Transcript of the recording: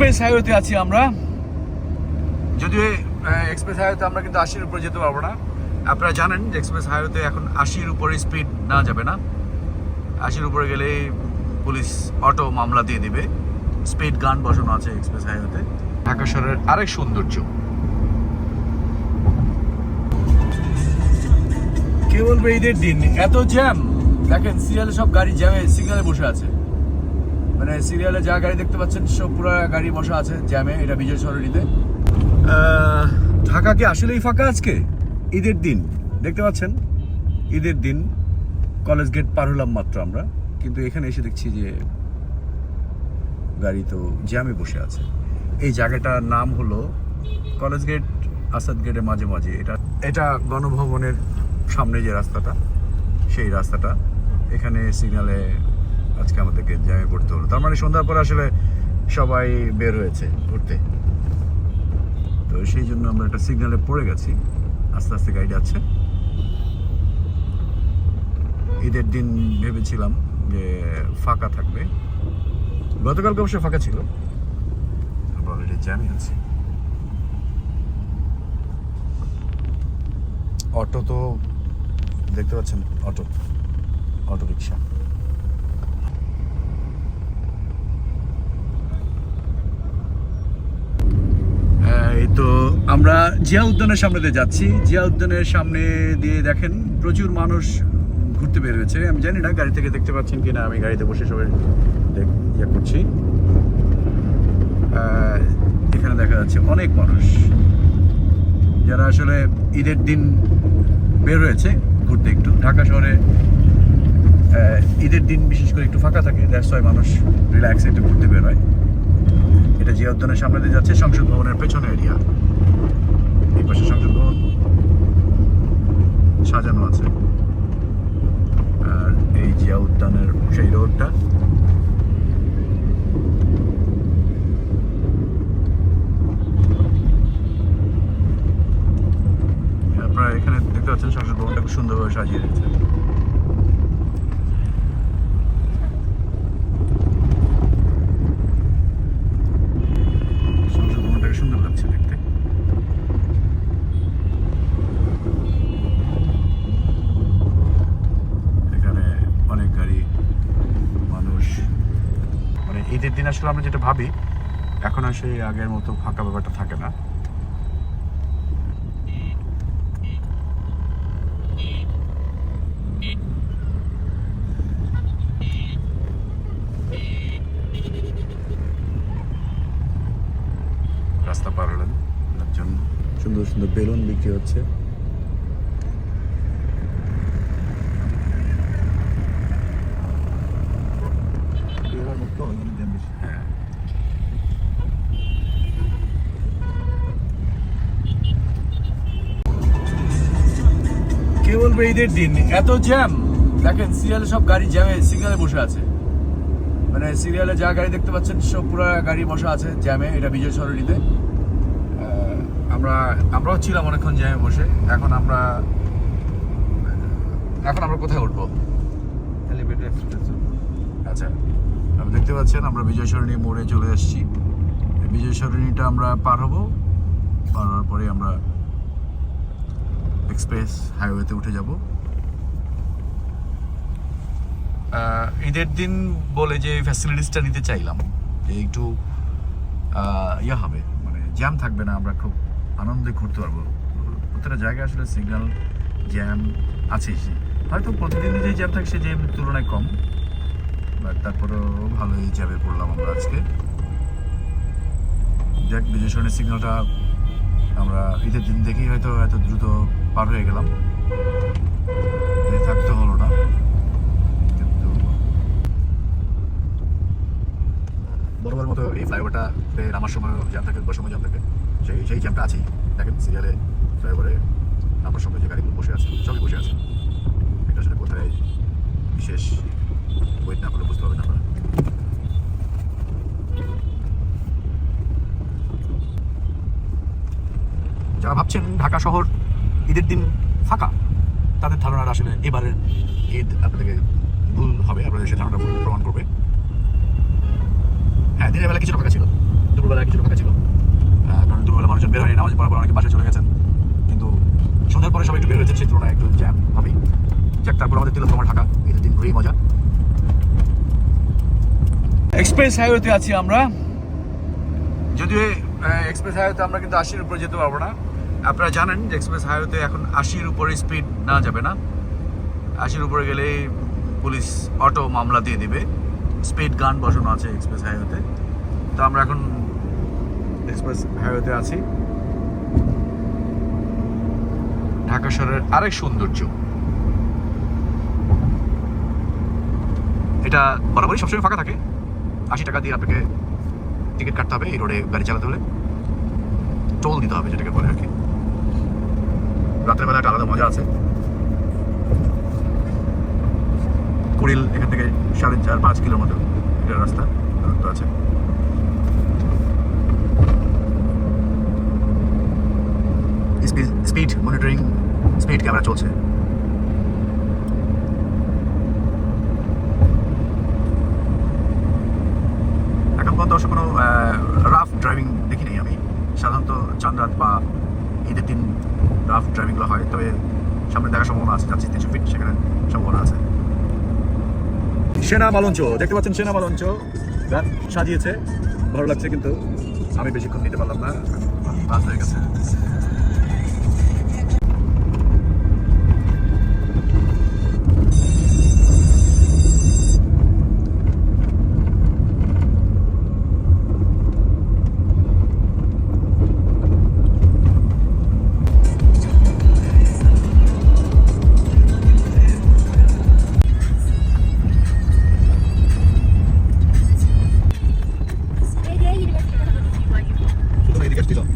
Express হাইওয়েতে আছি আমরা। যদিও এক্সপ্রেস হাইওয়েতে আমরা কিন্তু আশির উপরে যেতে পারব না। আপনারা জানেন যে এক্সপ্রেস হাইওয়েতে এখন আশির উপরে স্পিড না যাবে না। আশির উপরে গেলে পুলিশ অটো মামলা দিয়ে দিবে। স্পিড গান বসানো আছে এক্সপ্রেস হাইওয়েতে ঢাকা শহরের আরেক সৌন্দর্য। কে বলবে ঈদের দিন? এত জ্যাম দেখেন সিরিয়ালে সব গাড়ি জ্যামে সিগনালে বসে আছে। মানে সিরিয়ালে যা গাড়ি দেখতে পাচ্ছেন, সব পুরো গাড়ি বসা আছে জ্যামে এটা বিজয় সরণিতে। ঢাকা কি আসলেই ফাঁকা আজকে? ঈদের দিন, দেখতে পাচ্ছেন? ঈদের দিন কলেজ গেট পার হলাম মাত্র আমরা, কিন্তু এখানে এসে দেখছি যে গাড়ি তো জ্যামে বসে আছে। এই জায়গাটার নাম হলো কলেজ গেট আসাদ গেটের মাঝে মাঝে। এটা এটা গণভবনের সামনে যে রাস্তাটা, সেই রাস্তাটা। এখানে সিগনালে আজকে আমাদেরকে জ্যামে পড়তে হলো। তার মানে সন্ধ্যার পরে আসলে সবাই বের হয়েছে ঘুরতে। তো সেই জন্য আমরা একটা সিগনালে পড়ে গেছি। আস্তে আস্তে গাড়ি যাচ্ছে। ঈদের দিন ভেবেছিলাম যে ফাঁকা থাকবে। গতকালকে অবশ্য ফাঁকা ছিল। আমরা আছি অটো তো দেখতে পাচ্ছেন, অটো। অটো রিক্সা এই তো আমরা জিয়া উদ্যানের সামনে দিয়ে যাচ্ছি। জিয়া উদ্যানের সামনে দিয়ে দেখেন প্রচুর মানুষ ঘুরতে বের হয়েছে। আমি জানি না গাড়ি থেকে দেখতে পাচ্ছেন কিনা, আমি গাড়িতে বসে সবাই ইয়ে করছি। এখানে দেখা যাচ্ছে অনেক মানুষ। যারা আসলে ঈদের দিন বের হয়েছে ঘুরতে একটু। ঢাকা শহরে ঈদের দিন বিশেষ করে একটু ফাঁকা থাকে ওয়াই মানুষ রিল্যাক্স একটু ঘুরতে বের হয়। জিয়া উদ্যানের সামনে দিয়ে যাচ্ছে সংসদ ভবনের পেছনে এরিয়া। এই পাশে সংসদ ভবন সাজানো আছে। আর এই জিয়া উদ্যানের সেই রোডটা। আপনারা এখানে দেখতে পাচ্ছেন সংসদ ভবনটা খুব সুন্দরভাবে সাজিয়ে রেখেছে সংসদ ভবনটাকে সুন্দর লাগছে দেখতে এখানে অনেক গাড়ি মানুষ। মানে ঈদের দিন আসলে আমরা যেটা ভাবি, এখন আর সেই আগের মতো ফাঁকা ব্যাপারটা থাকে না। রাস্তা পার হলেন সুন্দর সুন্দর বেলুন বিক্রি হচ্ছে। কে বলবে ঈদের দিন। এত জ্যাম দেখেন সিরিয়ালে সব গাড়ি জ্যামে সিগনালে বসে আছে। মানে সিরিয়ালে যা গাড়ি দেখতে পাচ্ছেন সব পুরো গাড়ি বসা আছে জ্যামে এটা বিজয় সরণিতে। আমরা আমরাও ছিলাম অনেকক্ষণ জ্যামে বসে। এখন আমরা এখন আমরা কোথায় উঠবো? আচ্ছা আপনি দেখতে পাচ্ছেন আমরা বিজয় সরণি মোড়ে চলে আসছি বিজয় সরণিটা আমরা পার হব। পার হওয়ার পরে আমরা এক্সপ্রেস হাইওয়েতে উঠে যাব। ঈদের দিন বলে যে ফ্যাসিলিটিসটা নিতে চাইলাম, যে একটু ইয়ে হবে মানে জ্যাম থাকবে না, আমরা খুব আনন্দে ঘুরতে পারব। প্রত্যেকটা জায়গায় আসলে সিগন্যাল জ্যাম আছে হয়তো প্রতিদিন যে জ্যাম থাকে, সে জ্যাম তুলনায় কম বাট তারপরেও ভালোই জ্যামে পড়লাম আমরা আজকে। যাক, বিজয় সিগন্যালটা আমরা ঈদের দিন দেখেই হয়তো এত দ্রুত পার হয়ে গেলাম। থাকতে হলো না। কিন্তু বরাবর মতো এই ফ্লাইওভারটা নামার সময় জ্যাম থাকে বসার সময় জ্যাম থাকে। সেই সেই জ্যামটা আছেই। দেখেন সিরিয়ালে ফ্লাইওভারে নামার সময় যে গাড়িগুলো বসে আছে, সবই বসে আছে। এটা আসলে কোথায় বিশেষ ওয়েট না করে বুঝতে পারবেন আপনারা। যারা ভাবছেন ঢাকা শহর ঈদের দিন ফাঁকা তাদের ধারণাটা আসলে এবারের ঈদ আপনাদেরকে ভুল হবে আপনাদের সে ধারণাটা প্রমাণ করবে। হ্যাঁ দিনের বেলা কিছুটা ফাঁকা ছিল দুপুর দুপুরবেলা কিছুটা ফাঁকা ছিল কারণ দুপুরবেলা মানুষজন বের হয়নি নামাজ পড়ার পর অনেকে বাসায় চলে গেছেন। কিন্তু সন্ধ্যার পরে সবাই একটু বের হয়েছেন সেই তুলনায় একটু জ্যাম হবেই। যাক তারপর আমাদের দিল তোমার ঢাকা ঈদের দিন ঘুরেই মজা। এক্সপ্রেস হাইওয়েতে আছি আমরা। যদিও এক্সপ্রেস হাইওয়েতে আমরা কিন্তু আশির উপরে যেতে পারব না। আপনারা জানেন যে এক্সপ্রেস হাইওয়েতে এখন আশির উপরে স্পিড না যাবে না। আশির উপরে গেলে পুলিশ অটো মামলা দিয়ে দিবে। স্পিড গান বসানো আছে এক্সপ্রেস হাইওয়েতে। তো আমরা এখন এক্সপ্রেস হাইওয়েতে আছি। ঢাকা শহরের আরেক সৌন্দর্য। এটা বরাবরই সবসময় ফাঁকা থাকে। আশি টাকা দিয়ে আপনাকে টিকিট কাটতে হবে এই রোডে গাড়ি চালাতে হলে। টোল দিতে হবে যেটাকে বলে আর কি। রাতের বেলা একটা আলাদা মজা আছে। কুড়িল এখান থেকে সাড়ে চার, পাঁচ এটা রাস্তা, দূরত্ব আছে। স্পিড মনিটরিং, স্পিড ক্যামেরা চলছে। এখন পর্যন্ত অবশ্য কোনো রাফ ড্রাইভিং দেখিনি আমি। সাধারণত চাঁদ বা ঈদের দিন রাফ ড্রাইভিংগুলো হয়, তবে সামনে দেখার সম্ভাবনা আছে, যাচ্ছি তিনশো ফিট সেখানে সম্ভাবনা আছে। সেনা মালঞ্চ, দেখতে পাচ্ছেন সেনা মালঞ্চ। সাজিয়েছে, ভালো লাগছে কিন্তু, আমি বেশিক্ষণ নিতে পারলাম না হয়ে গেছে। ejercicio.